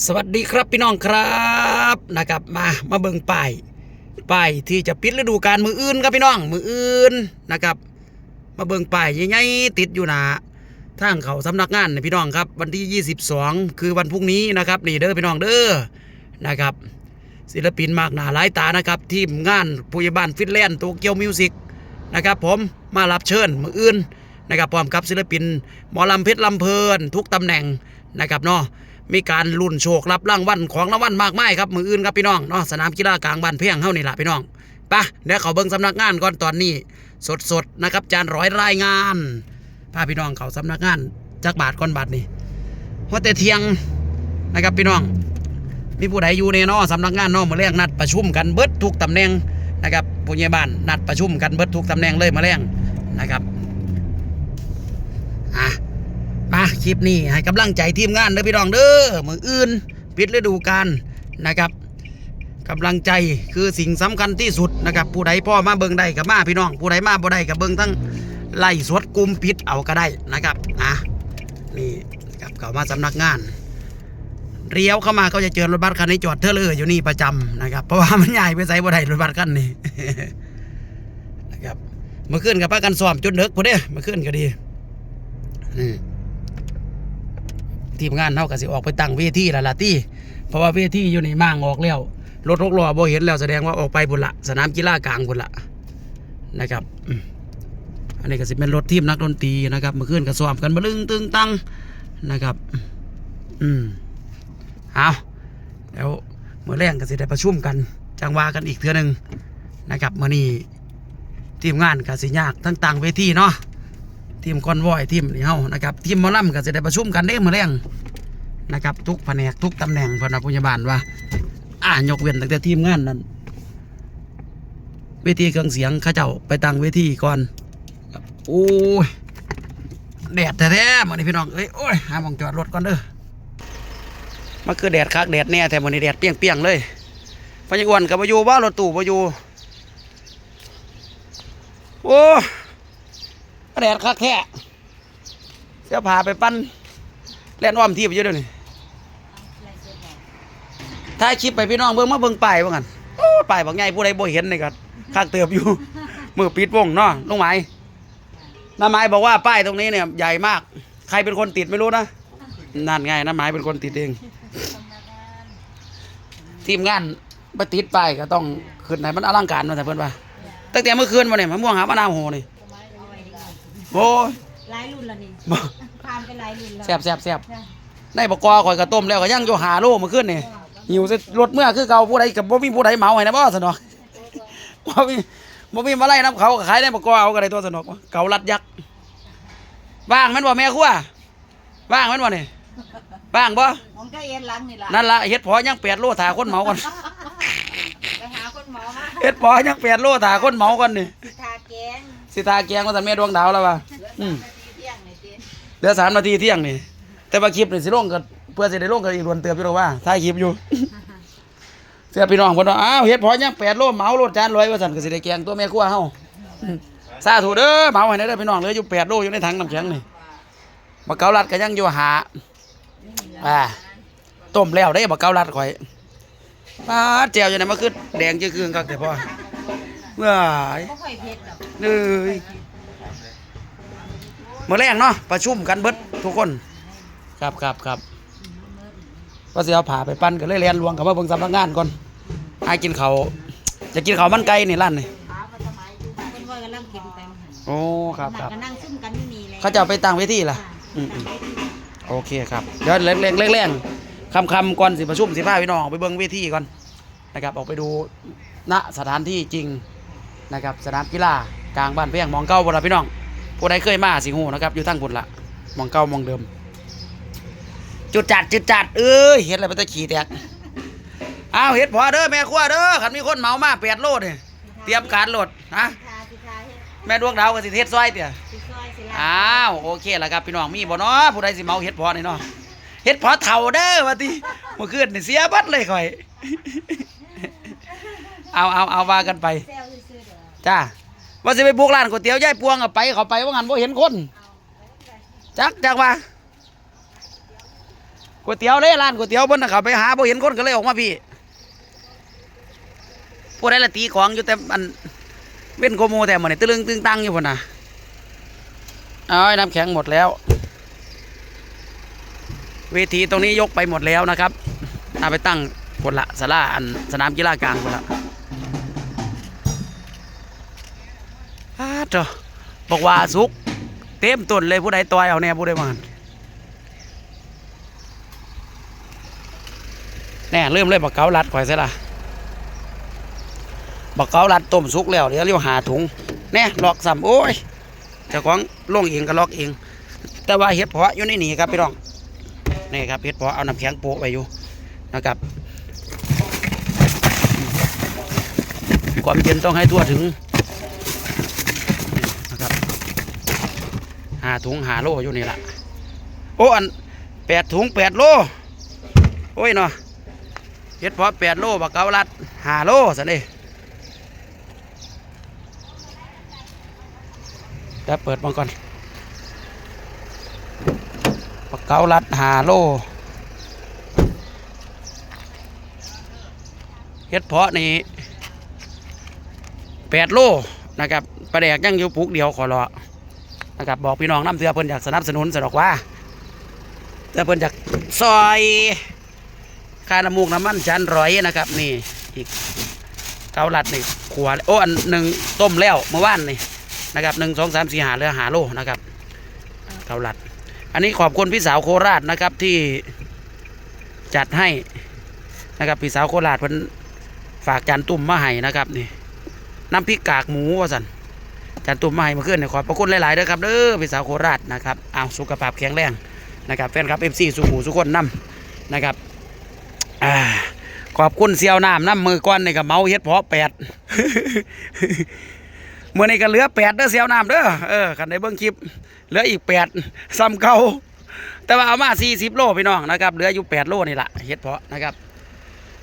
สวัสดีครับพี่น้องครับนะครับมามาเบิ่งป้ายป้ายที่จะปิดฤดูกาลมืออื่นครับพี่น้องมืออื่นนะครับ มาเบิ่งป้ายใหญ่ๆติดอยู่หนาทางเขาสำนักงานนะพี่น้องครับ วันที่ 22 คือวันพรุ่งนี้นะครับนี่เด้อพี่น้องเด้อนะครับ ศิลปินมากหนาหลายตานะครับ ทีมงานผู้ใหญ่บ้านฟินแลนด์โตเกียวมิวสิกนะครับผมมารับเชิญมืออื่นนะครับพร้อมกับศิลปินหมอลำเพชรลำเพลินทุกตำแหน่งนะครับเนาะ มีการลุ้นโชครับรางวัลของรางวัลมากมายครับมืออื่นครับพี่น้องเนาะสนามกีฬากลางบ้านเพียงเฮานี่แหละพี่น้องไปะเดี๋ยวเขาเบิ่งสำนักงานก่อนตอนนี้ สดๆนะครับจานร้อยรายงานพาพี่น้องเขาสำนักงานจักบาทก่อนบาทนี่ว่าแต่เทียงนะครับพี่น้อง มีผู้ใดอยู่ในนอสำนักงานนอมาแรงนัดประชุมกันเบิดทุกตำแหน่งนะครับผู้ใหญ่บ้านนัดประชุมกันเบิดทุกตำแหน่งเลยมาแรงนะครับอะ คลิปนี้ให้กำลังใจทีมงานเด้อพี่น้องเด้อมืออื่น ปิดฤดูกาลนะครับกำลังใจคือสิ่งสำคัญที่สุดนะครับ ผู้ใดพ่อมาเบิ่งได้กับมาพี่น้อง ผู้ใดมาบ่ได้กับเบิ่งทั้งไล่สวดกลุ่มปิดเอาก็ได้นะครับนะนี่นะครับเข้ามาสำนักงานเลี้ยวเข้ามาก็จะเจอรถบัสคันนี้จอดเทเลอร์อยู่นี่ประจำนะครับ เพราะว่ามันใหญ่ไปใส่บ่ได้รถบัสคันนี้นะครับเมื่อคืนกับพากันซ้อมจนเด็กพอเด้เมื่อคืนก็ดีนี่ ทีมงานเฮาก็สิออกไปตั้งเวทีล้วล่ะที่เพราะว่าเวทีอยู่ในม่างออกแล้วรถหกล้อบ่เห็นแล้วแสดงว่าออกไปบุญละสนามกีฬากลางบุญละนะครับอันนี้ก็สิเป็นรถทีมนักดนตรีนะครับเมื่อคืนก็ซ้อมกันบลึงตึงตังนะครับ อืมเอาแล้วเมื่อแรงก็สิได้ประชุมกันจังวากันอีกเทื่อนึงนะครับมื้อนี้ทีมงานก็สิยากทั้งต่างเวทีเนาะ ทีมคอนวอยทีมนี่เฮานะครับทีมมอลำก็จะได้ประชุมกันเด้มื้อแรงนะครับทุกแผนกทุกตำแหน่งพนักพยาบาลว่า อ่ายกเว้นตั้งแต่ทีมงานนั้นเวทีเครื่องเสียงข้าเจ้าไปตั้งเวทีก่อนโอ้ยแดดแท้ๆมื้อนี้พี่น้องเอ้ยโอ้ยหามองจอดรถก่อนเด้อมันคือแดดคักแดดแน่แต่มื้อนี้แดดเปรี้ยงๆเลยพญอ้วนก็บ่อยู่บ่รถตู้บ่อยู่โอ้ แดดคักแท้เสียพาไปปั้นแล่นอ้อมที่ไปเยอะเดี๋ยวนี้ถ่ายคลิปไปพี่น้องเบิ่งมาเบิ่งป้ายว่างั้นโอ้ป้ายบอกไงผู้ใดบ่เห็นนี่ก็คักเติบอยู่ มือปิดวงเนาะลุงหมายน้าหมายบอกว่าป้ายตรงนี้เนี่ยใหญ่มาก ใครเป็นคนติดไม่รู้นะนั่นไงน้าหมายเป็นคนติดเอง ทีมงานไปติดป้ายก็ต้องขึ้นไหนมันอลังการมาแต่เพิ่อนว่าตั้งแต่เมื่อคืนมาเนี่ยมะม่วงหามะนาวโหนี่ โอ้ยหลายรุ่นแล้วนี่บ่ผ่านไปหลายรุ่นแล้วแซ่บแซ่บแซ่บในบกอข่อยกระต้มแล้วก็ยังอยู่หาโลเมื่อคืนนี่หิวสิรถเมื่อคือเก่าผู้ใดกับบ่มีผู้ใดเหมาให้นะบ่สนอกบ่มีบ่มีมาไล่น้ำเขาก็ขายในบกอเอาก็ได้ตัวสนอกเก่ารัดยักษ์ว่างแมันบ่แม่ครัวว่างแมันบ่นี่ว่างบ่ของเจ้าเอ็นหลังนี่ล่ะนั่นละเฮ็ดพอยัง8โลถ่าคนเหมาก่อนไปหาคนหมอมาเฮ็ดพอยัง8โลถ่าคนเหมาก่อนนี่สิทาแกง สิทาแกงว่าซั่นแม่ดวงดาวแล้วว่าอืมเที่ยงนี่ติเหลือสามนาทีเที่ยงนี่ แต่ว่าคลิปนี่สิลงกันเพื่อสิได้ลงกันอีกรวนเติบอยู่หรอกว่าถ่ายคลิปอยู่ เสียพี่น้องเพิ่นว่าอ้าวเฮ็ดพอยัง8โลเหมาโลจานร้อยว่าซั่นก็สิได้แกงตัวแม่ครัวเฮาอืมสาธุเด้อเหมาให้ได้เด้อพี่น้องเหลืออยู่8โลอยู่ในถังน้ำแข็งนี่บักเกาลัดก็ยังอยู่หาอ่าต้มแล้วได้บักเกาลัดข่อยปลาดแจ่วอยู่ไหนมาคือแดงจื้อคืองคักแต่พ่อ ว้ายบ่ค่อยเผ็ดดอกเลยมื้อแรงเนาะประชุมกันเบิดทุกคน ครับครับครับว่าสิเอาผ่าไปปั้นก็เลยเรียนลวงกับมาเบิ่งสำนักงานก่อนให้กินเขาวจะกินเขาวมันไก่นี่ร้านนี่ขามาสมัยอยู่เพิ่นว่ากำลังกินไปหั่นโอ้ครับครับก็นั่งซุ่มกันอยู่นี่แหละเขาจะเอาไปตั้งเวทีล่ะ อืมอืม โอเคครับเดี๋ยวเร่งเร่งเร่งเร่งคำคำก่อนสิประชุมสิพาพี่น้องออกไปเบิ่งเวทีก่อนนะครับออกไปดูณสถานที่จริง นะครับสนามกีฬากลางบ้านเพียงหมองเก้าบ่ล่ะพี่น้องผู้ใดเคยมาสิฮู้นะครับอยู่ทั้งพุ่นละหมองเก้าหมองเดิม จุดจัดจุดจัดเอ้ยเห็ดอะไรไปตะขี่แตกอ้าวเห็ดพอเด้อแม่ครัวเด้อขันมีคนเหมามาแปดโลดเนี่ยเตรียมการโหลดนะสิทาสิทาเฮ็ดแม่ดวงดาวกับสิเทศซอยเตี่ยสิซอยสิลาอ้าวโอเคแล้วครับพี่น้องมีบ่เนาะผู้ใดสิเมาเห็ดพอนี่เนาะเห็ดพอเถ่าเด้อว่าติเมื่อคืนนี่เสียบัดเลยข่อย เอาเอาเอาว่ากันไป จ้าว่าสิไปบุกร้านก๋วยเตี๋ยวยายพวงอะไปเขาไปว่างันบ่เห็นคน จักจักว่าก๋วยเตี๋ยวเลยร้านก๋วยเตี๋ยวเพิ่นน่ะเขาไปหาบ่เห็นคนก็เลยออกมาพี่ผู้ใดละตีของอยู่แต่อันเว้นโกโมแต่มื้อนี้ตะลึงตึงตั้งอยู่พุ่นน่ะเอาไอ้น้ำแข็งหมดแล้ว เวทีตรงนี้ยกไปหมดแล้วนะครับเอาไปตั้งคนละสลาอันสนามกีฬากลางคนละ อ้าเจ้าบอกว่าสุก เต็มต้นเลยผู้ใดต่อยเอาแน่ผู้ใดมาหันแน่เริ่มเลยบักเกาลัดข่อยซะละบักเกาลัดต้มสุกแล้วเดี๋ยวเรียวหาถุงแน่ลอกซ้ำโอ้ยเจ้าของลงเองก็ลอกเอง แต่ว่าเห็ดเพาะอยู่ในนี่ครับพี่น้องนี่ครับเห็ดเพาะเอาน้ำแข็งโปะไว้อยู่นะครับความเย็นต้องให้ทั่วถึงนะครับ หาถุงหาโลอยู่นี่ละโอ้อันแปดถุงแปดโลโอ้ยเนาะเฮ็ดเพอแปดโลบักเกาลัดหาโลสันเด้แต่เปิดมันก่อนบักเกาลัดหาโลเฮ็ดเพาะนี่แปดโลนะครับประแดกยังอยู่ปุกเดียวขอรอ นะครับบอกพี่น้องน้ำเสือเพิ่นอยากสนับสนุนสนอกว่าเสือเพิ่นอยากซอยคาน้ำมูกน้ำมันจันร้อยนะครับ นี่อีกเกาลัดนี่ขวดโอ้อันหนึ่งต้มแล้วเมื่อวานนี่นะครับหนึ่งสองสามสี่หาเรือหาโลนะครับเกาลัด อันนี้ขอบคุณพี่สาวโคราชนะครับที่จัดให้นะครับพี่สาวโคราชเพิ่นฝากจานตุ่มมาให้นะครับนี่น้ำพริกกากหมูว่าสัน จันตุ่มมาให้มาขึ้นเนี่ยขอบพระคุณหลายๆเด้อครับเด้อพี่สาวโคราชนะครับเอาสุขภาพแข็งแรงนะครับแฟนครับเอฟซีสุขูสุขคนนํนะครับอ่าขอบคุณเซียวน้ำน้ำมือก้อนนี่กับเมาเฮ็ดเพาะแปดเมื่อนี้ก็เหลือแปดเด้อเซียวน้ำเด้อเออกันในเบิ้องคลิปเหลืออีกแปดซ้ำเก่าแต่ว่าเอามาสี่สิบโลพี่น้องนะครับเหลืออยู่แปดโลนี่แหละเฮ็ดเพาะนะครับ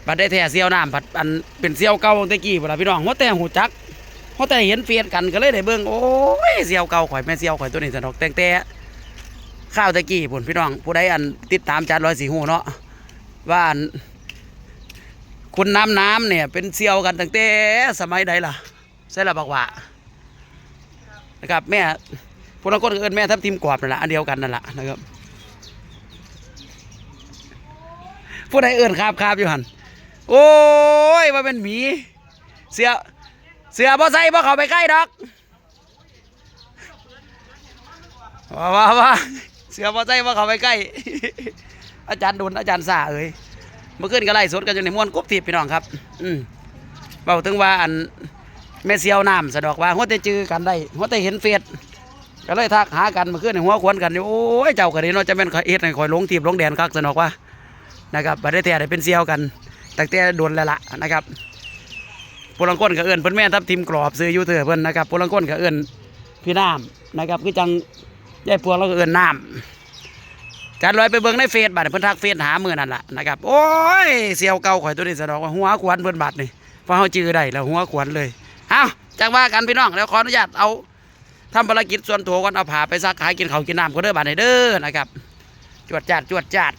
บัดได้แท้เซียวน้ำผัดอันเป็นเซียวเก่าตะกี้เวลาพี่น้องหัวแต่หูจัก พราแต่เห็นเฟียดกันก็เลยได้เบิ่งโอ้ยเสียวเก่าข่อยแม่เสียวข่อยตัวนี้สนอกแต่งแต่ข้าวตะกี้พุ่นพี่น้องผู้ใดอันติดตามจานร้อยสีหูเนาะว่าอันคุณน้ำน้ำเนี่ย เป็นเสียวกันตั้งแต่สมัยใดล่ะใช่ละบักว่านะครับแม่พวกเราก็เอินแม่ทับทิมกรอบนั่นแหละอันเดียวกันนั่นแหละนะครับผู้ใดเอินคาบคาบอยู่หันโอ้ยว่าเป็นหมีเสีย เสือบ่ใส่บ่เข้าไปใกล้ดอกว้าว้าว้าเสือบ่ใส่บ่เข้าไปใกล้ อาจารย์ดุลอาจารย์สาเอ้ยเมื่อคืนก็ไล่สดกันอยู่ในม้วนกบทิพย์พี่น้องครับ อืมเบาถึงว่าอันแม่เสียวน้ำสะดอกว่าหัวแต่จือกันได้หัวแต่เห็นเฟซก็เลยทักหากันเมื่อคืนในหัวควนกันอยู่โอ้ยเจ้าก็ดีเนาจะเป็นเอ็ดให้ข่อยลงทีบลงแดนคักสนอกว่านะครับบัดได้แต่ได้เป็นเสียวกันตั้งแต่โดนแล้วล่ะนะครับ พลังก้นก็เอิ้นเพิ่นแม่ทับทิมกรอบซื้ออยู่เถอเพิ่นนะครับพลังก้นก็เอิ้นพี่น้ำนะครับคือจังยายพวงเราก็เอิ้นน้ำจานลอยไปเบิ่งในเฟซบัดนี้เพิ่นทักเฟซหามื้อนั่นแหละนะครับโอ้ยเสียวเก่าข่อยตัวนี้สะดอกว่าหัวขวัญเพิ่นบัดนี่พอเฮาจื้อได้แล้วหัวขวัญเลยเอาจักว่ากันพี่น้องแล้วขออนุญาตเอาทำภารกิจส่วนตัวก่อนเอาผ้าไปซักหากินเขากินน้ำก็เด้อบัดนี้เด้อนะครับจวดจาดจวดจาด